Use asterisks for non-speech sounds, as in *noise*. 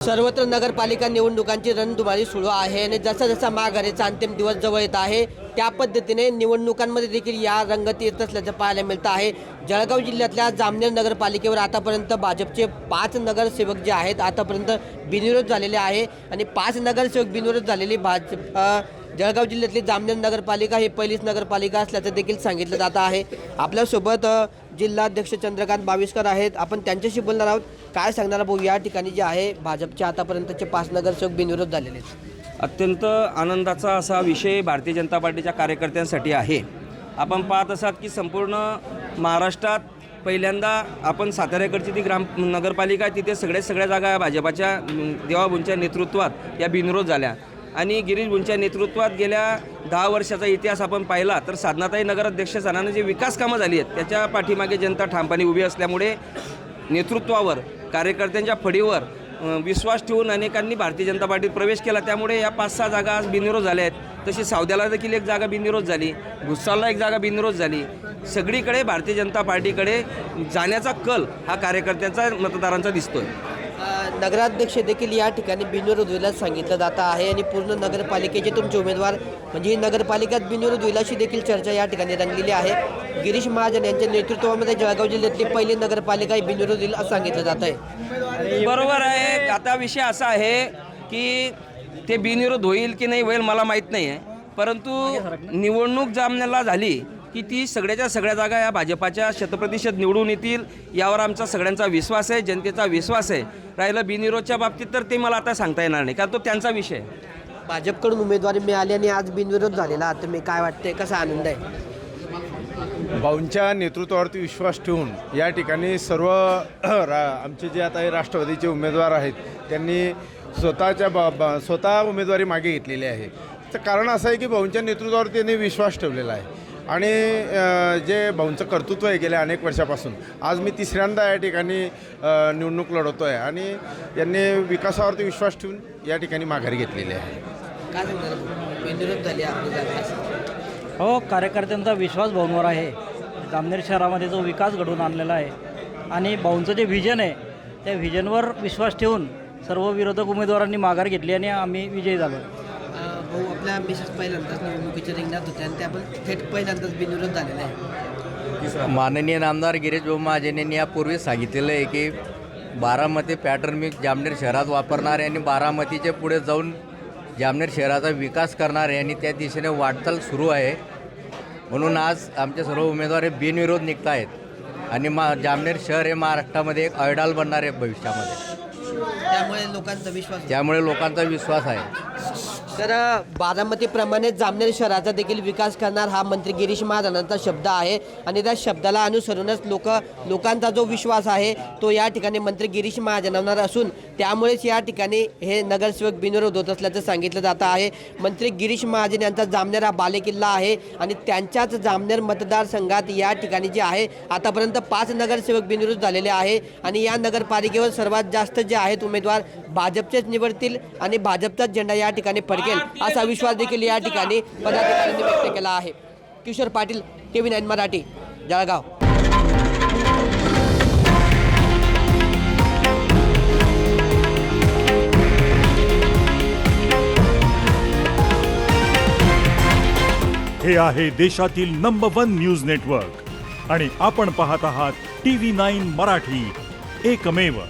सर्वत्र नगरपालिका निवडणुकांची रणधुमाळी सुरू आहे आणि जसा जसा माघारीचा अंतिम दिवस जवळ येत आहे त्या पद्धतीने निवडणुकांमध्ये देखील या रंगती येत असल्याचं पाहायला मिळतं आहे. जळगाव जिल्ह्यातल्या जामनेर नगरपालिकेवर आतापर्यंत भाजपचे पाच नगरसेवक जे आहेत आतापर्यंत बिनविरोध झालेले आहे आणि पाच नगरसेवक बिनविरोध झालेली भाजप जळगाव जिल्ह्यातली जामनेर नगरपालिका ही पहिलीच नगरपालिका असल्याचं देखील सांगितलं जात आहे. आपल्यासोबत जिल्हाध्यक्ष चंद्रकांत बाविस्कर आहेत. आपण त्यांच्याशी बोलणार आहोत. काय सांगणार भाऊ या ठिकाणी जे आहे भाजपचे आतापर्यंतचे पाच नगरसेवक बिनविरोध झालेले आहेत? अत्यंत आनंदाचा असा विषय भारतीय जनता पार्टीच्या कार्यकर्त्यांसाठी आहे. आपण पाहत असाल की संपूर्ण महाराष्ट्रात पहिल्यांदा आपण साताऱ्याकडची ती ग्राम नगरपालिका आहे तिथे सगळ्या सगळ्या जागा भाजपाच्या देवाबूंच्या देवाबुंच्या नेतृत्वात या बिनविरोध झाल्या. आणि गिरीश गुंच्या नेतृत्वात गेल्या दहा वर्षाचा इतिहास आपण पाहिला तर साधनाताई नगराध्यक्ष स्थानाने जे विकास कामं झाली आहेत त्याच्या पाठीमागे जनता ठामपणे उभी असल्यामुळे नेतृत्वावर कार्यकर्त्यांच्या फडीवर विश्वास ठेवून अनेकांनी भारतीय जनता पार्टीत प्रवेश केला. त्यामुळे या पाच सहा जागा आज बिनविरोध झाल्या आहेत. तशी सावद्याला देखील एक जागा बिनविरोध झाली भुसालला एक जागा बिनविरोध झाली. सगळीकडे भारतीय जनता पार्टीकडे जाण्याचा कल हा कार्यकर्त्यांचा मतदारांचा दिसतोय. आहे नगराध्यक्ष देखील या ठिकाणी बिनविरोध होईल सांगितलं जात आहे आणि पूर्ण नगरपालिकेचे तुमचे उमेदवार म्हणजे ही नगरपालिकेत बिनविरोध होईल देखील चर्चा या ठिकाणी रंगलेली आहे. गिरीश महाजन यांच्या नेतृत्वामध्ये जळगाव जिल्ह्यातली पहिली नगरपालिका ही बिनविरोध होईल असं सांगितलं जात आहे. बरोबर आहे. आता विषय असा आहे की ते बिनविरोध होईल की नाही होईल मला माहीत नाही आहे परंतु निवडणूक जामण्याला झाली की ती सगळ्याच्या सगळ्या जागा या भाजपाच्या शतप्रतिशत निवडून येतील यावर आमचा सगळ्यांचा विश्वास आहे जनतेचा विश्वास आहे. राहिलं बिनविरोधच्या बाबतीत तर ते मला आता सांगता येणार नाही कारण तो त्यांचा विषय आहे. भाजपकडून उमेदवारी मिळाली आणि आज बिनविरोध झालेला तुम्ही काय वाटतंय कसा आनंद आहे? भाऊंच्या नेतृत्वावरती विश्वास ठेवून या ठिकाणी सर्व *clears throat* रा आमचे जे आता हे राष्ट्रवादीचे उमेदवार आहेत त्यांनी स्वतःच्या ब ब स्वतः उमेदवारी मागे घेतलेली आहे. तर कारण असं आहे की भाऊंच्या नेतृत्वावर त्यांनी विश्वास ठेवलेला आहे. आणि जे भाऊंचं कर्तृत्व आहे गेल्या अनेक वर्षापासून आज मी तिसऱ्यांदा या ठिकाणी निवडणूक लढवतो आहे आणि यांनी विकासावरती विश्वास ठेवून या ठिकाणी माघारी घेतलेली आहे. हो कार्यकर्त्यांचा विश्वास भाऊंवर आहे. जामनेर शहरामध्ये जो विकास घडवून आणलेला आहे आणि भाऊंचं जे व्हिजन आहे त्या व्हिजनवर विश्वास ठेवून सर्व विरोधक उमेदवारांनी माघार घेतली आणि आम्ही विजयी झालो. भाऊ आपल्या मिसेस पहिल्यांदाच निवडणुकीच्या रिंगणात होत्या आणि ते आपण थेट पहिल्यांदाच बिनविरोध झालेला आहे. माननीय नामदार गिरीश भाऊ महाजन यांनी यापूर्वी सांगितलेलं आहे की बारामती पॅटर्न मी जामनेर शहरात वापरणार आहे आणि बारामतीच्या पुढे जाऊन जामनेर शहराचा विकास करणार आहे आणि त्या दिशेने वाटचाल सुरू आहे. म्हणून आज आमचे सर्व उमेदवार हे बिनविरोध निघत आहेत आणि मा जामनेर शहर हे महाराष्ट्रामध्ये एक अयडाल बनणार आहे भविष्यामध्ये. त्यामुळे लोकांचा विश्वास त्यामुळे लोकांचा विश्वास आहे. तर बारामतीप्रमाणे जामनेर शहराचा देखील विकास करणार हा मंत्री गिरीश महाजनांचा शब्द आहे. आणि त्या शब्दाला अनुसरूनच लोक लोकांचा जो विश्वास आहे तो या ठिकाणी मंत्री गिरीश महाजनांवर असून त्यामुळेच या ठिकाणी हे नगरसेवक बिनविरोध होत असल्याचं सांगितलं जातं आहे. मंत्री गिरीश महाजन यांचा जामनेर हा बालेकिल्ला आहे आणि त्यांच्याच जामनेर मतदारसंघात या ठिकाणी जे आहे आतापर्यंत पाच नगरसेवक बिनविरोध झालेले आहे. आणि या नगरपालिकेवर सर्वात जास्त जे आहेत उमेदवार भाजपचेच निवडतील आणि भाजपचाच झेंडा या ठिकाणी फडके फडकेल असा विश्वास देखील या ठिकाणी पदाधिकाऱ्यांनी व्यक्त केला आहे. Kishor Patil K V nine Marathi Jalgaon. हे आहे देशातील नंबर वन न्यूज नेटवर्क आणि आपण पाहत आहात टी व्ही नाईन मराठी. एकमेव